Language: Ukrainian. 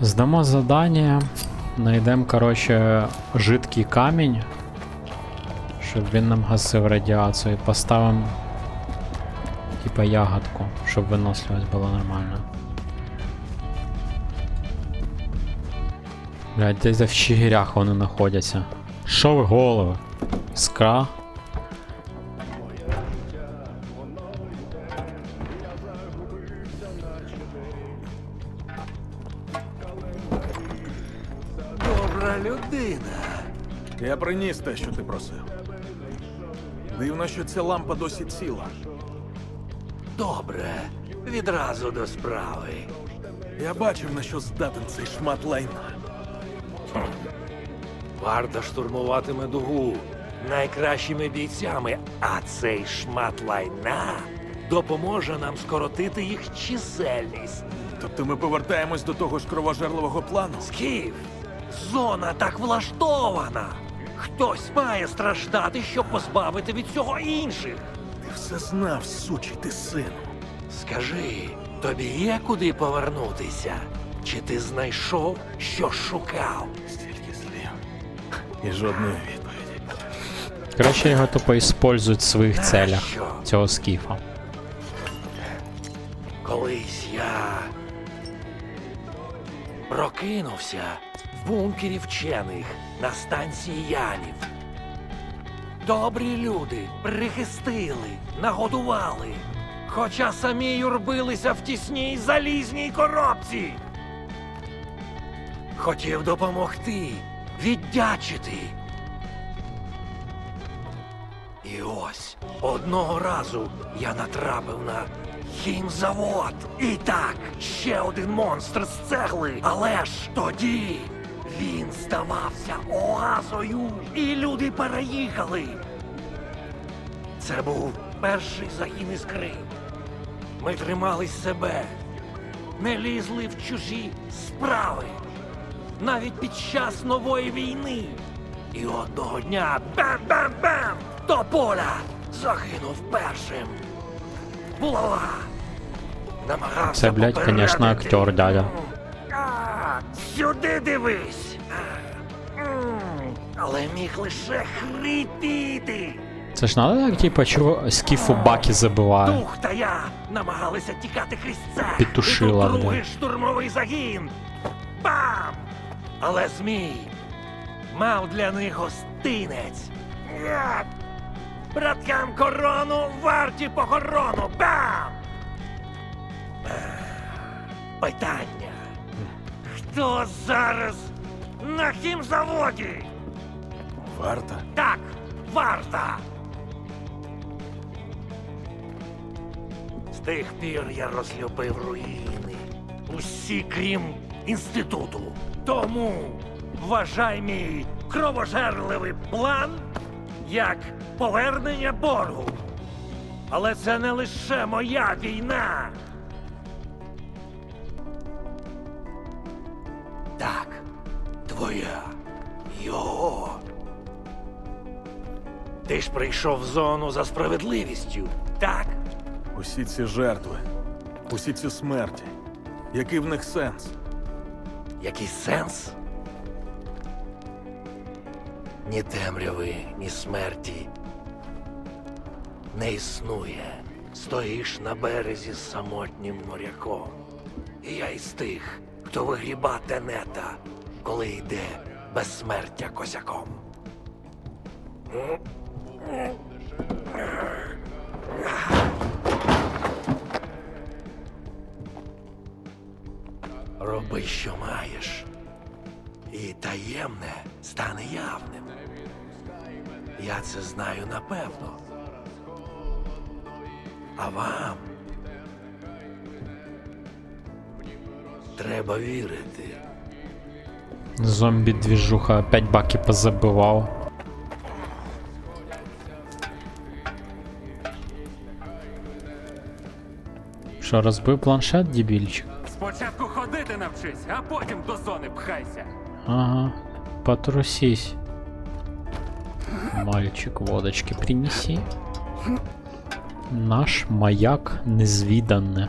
Здамо задання. Найдемо, коротше, жидкий камінь. Щоб він нам гасив радіацію. І поставимо. Типа ягодку, щоб виносливість була нормальна. Блять, десь в Чигирях вони знаходяться. Що ви голови? Скра? Добра людина. Я приніс те, що ти просив. Дивно, що ця лампа досі ціла. Добре. Відразу до справи. Я бачив, на що здатен цей шмат лайна. Варта штурмуватиме дугу найкращими бійцями, а цей шмат лайна допоможе нам скоротити їх чисельність. Тобто ми повертаємось до того ж кровожерливого плану. Скіф, зона так влаштована. Хтось має страждати, щоб позбавити від цього інших. Ти все знав, сучий ти сину. Скажи, тобі є куди повернутися? Чи ти знайшов, що шукав? Стільки слів. І жодної відповіді. Коротше, його тупо іспользують в своїх целях. Цього скіфа. Прокинувся в бункері вчених на станції Янів. Добрі люди прихистили, нагодували, хоча самі юрбилися в тісній залізній коробці. Хотів допомогти, віддячити. І ось одного разу я натрапив на хімзавод. І так, ще один монстр з цегли. Але ж тоді він здавався оазою, і люди переїхали. Це був перший загін іскри. Ми тримались себе, не лізли в чужі справи. Навіть під час нової війни. І одного дня бам-бам-бам! До поля загинув першим. Булава! Намагався Це, блядь, попередити. конечно, актер, дядя. А, сюди дивись! М, Але міг лише хрипіти. Це ж надо так, типа, чого скіфу баки забиває. Дух та я намагалися тікати крізь це. Підтушила, І тут другий блядь. штурмовий загін. Бам! Але змій мав для них гостинець. Я! Браткам корону варті похорону. Бам! Питання. Хто зараз на хімзаводі? Варта? Так, варта. З тих пір я розлюбив руїни. Усі крім інституту. Тому вважай мій кровожерливий план як повернення боргу. Але це не лише моя війна. Так, твоя. Його. Ти ж прийшов в зону за справедливістю, так? Усі ці жертви, усі ці смерті. Який в них сенс? Який сенс? Ні темряви, ні смерті не існує. Стоїш на березі з самотнім моряком. І я із тих, хто вигріба тенета, коли йде безсмертя косяком. Роби, що маєш. І таємне стане явним. Я це знаю напевно. А вам треба вірити. Зомбі двіжуха опять баки позабивав. Що, розбив планшет, дебільчик? Спочатку ходити навчись, а потім до зони пхайся. Ага, потрусись. Мальчик, водочки принеси. Наш маяк незвіданне.